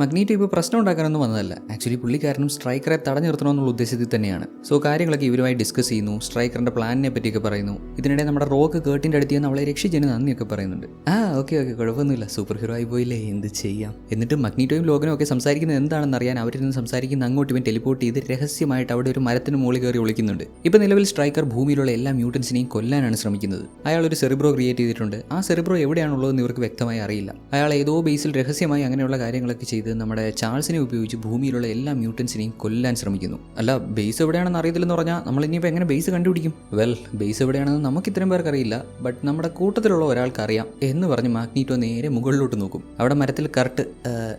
മഗ്നീറ്റോ ഇപ്പോൾ പ്രശ്നം ഉണ്ടാക്കാനൊന്നും വന്നതല്ല. ആക്ച്വലി പുള്ളിക്കാരനും സ്ട്രൈക്കറെ തടഞ്ഞു നിർത്തണമെന്നുള്ള ഉദ്ദേശത്തിൽ തന്നെയാണ്. സോ കാര്യങ്ങളൊക്കെ ഇവരുമായി ഡിസ്കസ് ചെയ്യുന്നു. സ്ട്രൈക്കറിന്റെ പ്ലാനിനെ പറ്റിയൊക്കെ പറയുന്നു. ഇതിനിടെ നമ്മുടെ റോക്ക് കേട്ടിന്റെ അടുത്ത് നിന്ന് അവളെ രക്ഷിച്ചതിന് നന്ദിയൊക്കെ പറയുന്നുണ്ട്. ആ ഓക്കെ ഓക്കെ കുഴപ്പമൊന്നുമില്ല. സൂപ്പർ ഹീറോ ആയി പോയില്ലേ? എന്ത് ചെയ്യാം? എന്നിട്ട് മഗ്നീറ്റോയും ലോകനും ഒക്കെ സംസാരിക്കുന്നത് എന്താണെന്ന് അറിയാൻ അവരിൽ നിന്ന് സംസാരിക്കുന്ന അങ്ങോട്ട് ഇവൻ ടെലിപ്പോർട്ട് ചെയ്ത് രഹസ്യമായിട്ട് അവിടെ ഒരു മരത്തിന് മുകളിൽ കയറി ഒളിക്കുന്നുണ്ട്. ഇപ്പൊ നിലവിൽ സ്ട്രൈക്കർ ഭൂമിയിലുള്ള എല്ലാ മ്യൂട്ടൻസിനെയും കൊല്ലാനാണ് ശ്രമിക്കുന്നത്. അയാൾ ഒരു സെറിബ്രോ ക്രിയേറ്റ് ചെയ്തിട്ടുണ്ട്. ആ സെറിബ്രോ എവിടെയാണുള്ളതെന്ന് ഇവർക്ക് വ്യക്തമായി അറിയില്ല. അയാൾ ഏതോ ബേസിൽ രഹസ്യമായി അങ്ങനെയുള്ള കാര്യങ്ങളൊക്കെ ചെയ്ത് നമ്മുടെ ചാൾസിനെ ഉപയോഗിച്ച് ഭൂമിയിലുള്ള എല്ലാ മ്യൂട്ടൻസിനെയും കൊല്ലാൻ ശ്രമിക്കുന്നു. അല്ല ബേസ് എവിടെയാണെന്ന് അറിയത്തില്ലെന്ന് പറഞ്ഞാൽ നമ്മൾ ഇനിയിപ്പോൾ എങ്ങനെ ബേസ് കണ്ടുപിടിക്കും? വെൽ ബേസ് എവിടെയാണെന്ന് നമുക്ക് ഇത്രയും പേർക്ക് അറിയില്ല ബട്ട് നമ്മുടെ കൂട്ടത്തിലുള്ള ഒരാൾക്ക് അറിയാം എന്ന് പറഞ്ഞ് മാഗ്നീറ്റോ നേരെ മുകളിലോട്ട് നോക്കും. അവിടെ മരത്തിൽ കറക്റ്റ്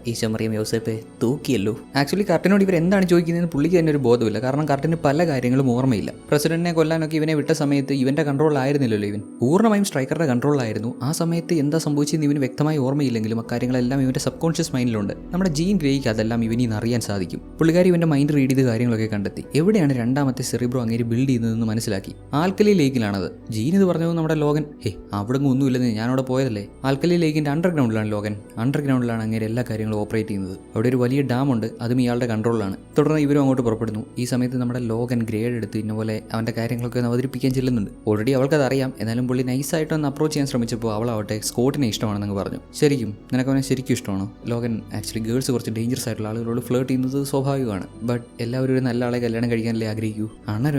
ഈശമറിയം യോസേപ്പെ തൂക്കിയല്ലോ. ആക്ച്വലി കറക്റ്റിനോട് ഇവർ എന്താണ് ചോദിക്കുന്നതെന്ന് പുള്ളിക്ക് തന്നെ ഒരു ബോധമില്ല. കാരണം കറക്റ്റിന് പല കാര്യങ്ങളും ഓർമ്മയില്ല. പ്രസിഡന്റിനെ കൊല്ലാനൊക്കെ ഇവനെ വിട്ട സമയത്ത് ഇവന്റെ കൺട്രോളിലായിരുന്നില്ലല്ലോ ഇവൻ. പൂർണമായും സ്ട്രൈക്കറുടെ കൺട്രോളിലായിരുന്നു. ആ സമയത്ത് എന്താ സംഭവിച്ചെന്ന് ഇവന് വ്യക്തമായി ഓർമ്മയില്ലെങ്കിലും അക്കാര്യങ്ങളെല്ലാം ഇവന്റെ സബ് കോൺഷ്യസ് മൈൻഡിലുണ്ട്. നമ്മുടെ ജീൻ ഗ്രേക്ക് അതെല്ലാം ഇവനിൽ നിന്ന് അറിയാൻ സാധിക്കും. പുള്ളിക്കാരി ഇവന്റെ മൈൻഡ് റീഡ് ചെയ്ത് കാര്യങ്ങളൊക്കെ കണ്ടെത്തി. എവിടെയാണ് രണ്ടാമത്തെ സെറിബ്രോ അങ്ങേര് ബിൽഡ് ചെയ്യുന്നതെന്ന് മനസ്സിലാക്കി. ആൽക്കലി ലേക്കിലാണത്. ജീൻ ഇത് പറഞ്ഞത് നമ്മുടെ ലോകൻ ഹേ അവിടെ ഒന്നുമില്ലെന്ന് ഞാനവിടെ പോയതല്ലേ? ആൽക്കലി ലേക്കിന്റെ അണ്ടർഗ്രൗണ്ടിലാണ് ലോകൻ അണ്ടർഗ്രൗണ്ടിലാണ് അങ്ങേര് എല്ലാ കാര്യങ്ങളും ഓപ്പറേറ്റ് ചെയ്യുന്നത്. അവിടെ ഒരു വലിയ ഡാം ഉണ്ട്. അതും ഇയാളുടെ കൺട്രോളിലാണ് തുടർന്ന് ഇവരും അങ്ങോട്ട് പുറപ്പെടുന്നു. ഈ സമയത്ത് നമ്മുടെ ലോകൻ ഗ്രേഡ് എടുത്ത് ഇന്ന പോലെ അവന്റെ കാര്യങ്ങളൊക്കെ ഒന്ന് അവതരിപ്പിക്കാൻ ചെല്ലുന്നുണ്ട്. ഓൾറെഡി അവൾക്കത് അറിയാം എന്നാലും പുള്ളി നൈസായിട്ട് ഒന്ന് അപ്രോച്ച് ചെയ്യാൻ ശ്രമിച്ചപ്പോൾ അവളാവട്ടെ സ്കോട്ടിനെ ഇഷ്ടമാണെന്ന് പറഞ്ഞു. ശരിക്കും നിനക്ക് അവനെ ശരിക്കും ഇഷ്ടമാണോ? ലോകൻ ആക്ച്വലി ഗേൾസ് കുറച്ച് ഡേഞ്ചറസ് ആയിട്ടുള്ള ആളുകളോട് ഫ്ലേർട്ട് ചെയ്യുന്നത് സ്വാഭാവികമാണ്. ബട്ട് എല്ലാവരും ഒരു നല്ല ആളെ കല്യാണം കഴിക്കാനല്ലേ ആഗ്രഹിക്കൂ?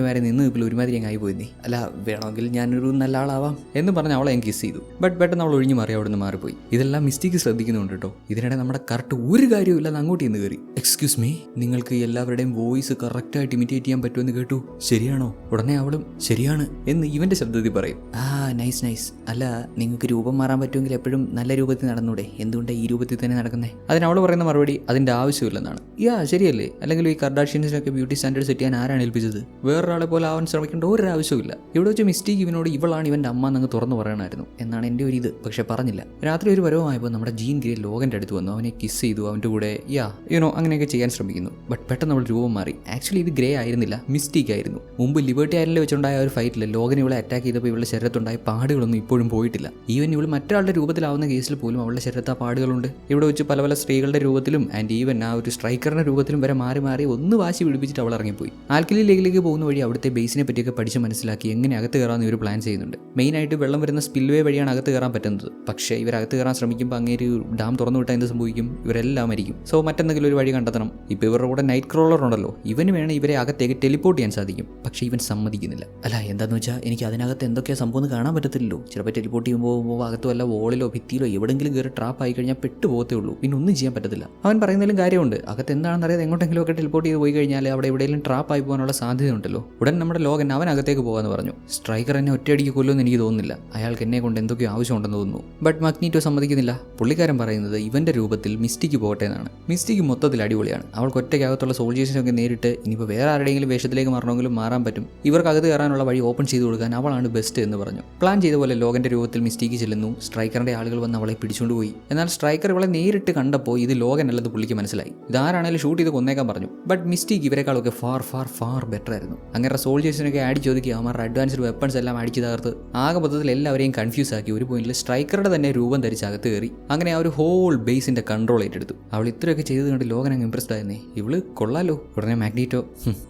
വരെ നിന്ന് ഇപ്പോൾ ഒരുമാതിരി ഞാൻ ആയി നീ അല്ല വേണമെങ്കിൽ ഞാനൊരു നല്ല ആളാവാം എന്ന് പറഞ്ഞ് അവളെ ഞാൻ കിസ് ചെയ്തു. ബട്ട് പെട്ടെന്ന് അവൾ ഒഴിഞ്ഞു മാറി അവിടെ നിന്ന് മാറിപ്പോയി. ഇതെല്ലാം മിസ്റ്റേക്ക് ശ്രദ്ധിക്കുന്നുണ്ട് കേട്ടോ. ഇതിനിടെ നമ്മുടെ കറക്റ്റ് ഒരു കാര്യമില്ലാതെ അങ്ങോട്ട് ഇന്ന് കയറി. എക്സ്ക്യൂസ് മീ നിങ്ങൾക്ക് എല്ലാവരുടെയും വോയിസ് കറക്റ്റായിട്ട് ഇമിറ്റേറ്റ് ചെയ്യാൻ പറ്റുമെന്ന് കേട്ടു. ശരിയാണോ? ഉടനെ അവളും ശരിയാണ് എന്ന് ഇവന്റെ ശബ്ദത്തിൽ പറയും. ആ നൈസ് നൈസ് അല്ല നിങ്ങൾക്ക് രൂപം മാറാൻ പറ്റുമെങ്കിൽ എപ്പോഴും നല്ല രൂപത്തിൽ നടന്നൂടെ? എന്തുകൊണ്ട് ഈ രൂപത്തിൽ തന്നെ നടക്കുന്നേ? അതിന് അവൾ പറയുന്ന മറുപടി അതിന്റെ ആവശ്യമില്ലെന്നാണ്. യാ ശരിയല്ലേ? അല്ലെങ്കിൽ ഈ കർഡാഷ്യൻസിനൊക്കെ ബ്യൂട്ടി സ്റ്റാൻഡേർഡ് സെറ്റ് ചെയ്യാൻ ആരാണ് ഏൽപ്പിച്ചത്? വേറൊരാളെ പോലെ ആവാൻ ശ്രമിക്കേണ്ട ഒരു ആവശ്യമില്ല ഇവിടെ വെച്ച് മിസ്റ്റേക്ക് ഇവനോട് ഇവളാണ് ഇവന്റെ അമ്മ എന്നങ്ങ് തുറന്നു പറയണമായിരുന്നു. എന്നാണ് എന്റെ ഒരു ഇത് പക്ഷെ പറഞ്ഞില്ല. രാത്രി ഒരു വരവുമായപ്പോൾ നമ്മുടെ ജീൻ ഗ്രേ ലോകന്റെ അടുത്ത് വന്നു. അവനെ കിസ് ചെയ്തു. അവന്റെ കൂടെ യാ യുനോ അങ്ങനെയൊക്കെ ചെയ്യാൻ ശ്രമിക്കുന്നു. ബട്ട് പെട്ടെന്ന് അവൾ രൂപം മാറി. ആക്ച്വലി ഇത് ഗ്രേ ആയിരുന്നില്ല. മിസ്റ്റേക്ക് ആയിരുന്നു. മുമ്പ് ലിബർട്ടി ഐലൻഡിൽ വെച്ചുണ്ടായ ഒരു ഫൈറ്റിൽ ലോകൻ ഇവളെ അറ്റാക്ക് ചെയ്തപ്പോൾ ഇവളുടെ ശരീരത്തുണ്ടായ പാടുകളൊന്നും ഇപ്പോഴും പോയിട്ടില്ല. ഈവൻ ഇവൾ മറ്റൊരാളുടെ രൂപത്തിലാവുന്ന കേസിൽ പോലും അവളുടെ ശരീരത്ത് പാടുകളുണ്ട്. ഇവിടെ വെച്ച് പല പല സ്ത്രീകളുടെ രൂപത്തിലും ആൻഡ് ഈവൻ ആ ഒരു സ്ട്രൈക്കറിന്റെ രൂപത്തിലും വരെ മാറി മാറി ഒന്ന് വാശി പിടിപ്പിച്ചിട്ട് അവൾ ഇറങ്ങിപ്പോയി. ആൽക്കലി ലേക്കിലേക്ക് പോകുന്ന വഴി അവിടുത്തെ ബേസിനെ പറ്റിയൊക്കെ പഠിച്ച് മനസ്സിലാക്കി എങ്ങനെ അകത്ത് കയറാമെന്ന് ഇവർ പ്ലാൻ ചെയ്യുന്നുണ്ട്. മെയിൻ ആയിട്ട് വെള്ളം വരുന്ന സ്പിൽവേ വഴിയാണ് അകത്ത് കയറാൻ പറ്റുന്നത്. പക്ഷേ ഇവർ അകത്ത് കയറാൻ ശ്രമിക്കുമ്പോൾ അങ്ങേര് ഡാം തുറന്നു വിട്ടാൽ എന്ത് സംഭവിക്കും? ഇവരെല്ലാം മരിക്കും. സോ മറ്റെന്തെങ്കിലും ഒരു വഴി കണ്ടെത്തണം. ഇപ്പോൾ ഇവരുടെ കൂടെ നൈറ്റ് ക്രോളർ ഉണ്ടല്ലോ. ഇവന് വേണം ഇവരെ അകത്തേക്ക് ടെലിപ്പോർട്ട് ചെയ്യാൻ സാധിക്കും. പക്ഷേ ഇവൻ സമ്മതിക്കുന്നില്ല. അല്ല എന്താന്ന് വെച്ചാൽ എനിക്ക് അതിനകത്ത് എന്തൊക്കെയാ സംഭവം കാണാൻ പറ്റത്തില്ലല്ലോ. ചിലപ്പോൾ ടെലിപ്പോർട്ട് ചെയ്യുമ്പോൾ അകത്ത് അല്ല വോളിലോ ഭിത്തിയിലോ എവിടെങ്കിലും കയറി ട്രാപ്പ് ആയി കഴിഞ്ഞാൽ പെട്ടുപോകത്തേ ഉള്ളൂ. പിന്നെ ഒന്നും ചെയ്യാൻ പറ്റത്തില്ല. അവൻ പറയുന്നതിലും കാര്യമുണ്ട്. അകത്ത് എന്താണെന്ന് അറിയാതെ എങ്ങോട്ടെങ്കിലും ഒക്കെ ടെലിപ്പോർട്ട് ചെയ്ത് പോയി കഴിഞ്ഞാൽ അവിടെ എവിടെയെങ്കിലും ട്രാപ്പ് ആയി പോകാനുള്ള സാധ്യതയുണ്ടല്ലോ. ഉടൻ നമ്മുടെ ലോകൻ അവൻ അകത്തേക്ക് പോകാമെന്ന് പറഞ്ഞു. സ്ട്രൈക്കർ എന്നെ ഒറ്റയടിക്ക് കൊല്ലുമെന്ന് എനിക്ക് തോന്നുന്നില്ല. അയാൾക്ക് എന്നെ കൊണ്ട് എന്തൊക്കെയോ ആവശ്യമുണ്ടെന്ന് തോന്നുന്നു. ബട്ട് മഗ്നീറ്റോ സമ്മതിക്കുന്നില്ല. പുള്ളിക്കാരൻ പറയുന്നത് ഇവന്റെ രൂപത്തിൽ മിസ്റ്റിക്ക് പോകട്ടെ എന്നാണ്. മിസ്റ്റിക്ക് മൊത്തത്തിൽ അടിപൊളിയാണ്. അവൾക്ക് ഒറ്റയ്ക്കകത്തുള്ള സോൾജേഴ്സിനൊക്കെ നേരിട്ട് ഇനിയിപ്പോൾ വേറെ ആരുടെയെങ്കിലും വേഷത്തിലേക്ക് മാറണമെങ്കിലും മാറാൻ പറ്റും. ഇവർക്ക് അകത്ത് കയറാനുള്ള വഴി ഓപ്പൺ ചെയ്ത് കൊടുക്കാൻ അവളാണ് ബെസ്റ്റ് എന്ന് പറഞ്ഞു. പ്ലാൻ ചെയ്ത പോലെ ലോകന്റെ രൂപത്തിൽ മിസ്റ്റേക്ക് ചെല്ലുന്നു. സ്ട്രൈക്കറിന്റെ ആളുകൾ വന്ന് അവളെ പിടിച്ചുകൊണ്ടുപോയി എന്നാൽ സ്ട്രൈക്കർ ഇവളെ നേരിട്ട് കണ്ടപ്പോൾ ഇത് ലോകൻ അല്ലെന്ന് പുള്ളിക്ക് മനസ്സിലായി. ഇതാരാണേലും ഷൂട്ട് ചെയ്ത് കൊന്നേക്കാൻ പറഞ്ഞു. ബട്ട് മിസ്റ്റേക്ക് ഇവരെക്കാളൊക്കെ ഫാർ ഫാർ ഫാർ ബെറ്റർ ആയിരുന്നു. അങ്ങനെ സോൾജേഴ്സിനൊക്കെ ആഡ് ചോദിക്കുക അവന്മാരുടെ അഡ്വാൻസ്ഡ് വെപ്പൺസ് എല്ലാം അടിച്ചു തകർത്ത്. ആകെ മൊത്തത്തിൽ എല്ലാവരെയും കൺഫ്യൂസ് ആക്കി ഒരു പോയിന്റിൽ സ്ട്രൈക്കറുടെ തന്നെ രൂപം ധരിച്ച് അകത്ത് കയറി. അങ്ങനെ ആ ഒരു ഹോൾ ബേസിന്റെ കൺട്രോൾ ഏറ്റെടുത്തു. അവൾ ഇത്രയൊക്കെ ചെയ്ത് കണ്ട് ലോകൻ അങ്ങ് ഇംപ്രസ്ഡ് ആയിരുന്നേ ഇവൾ കൊള്ളാലോ. ഉടനെ മാഗ്നീറ്റോ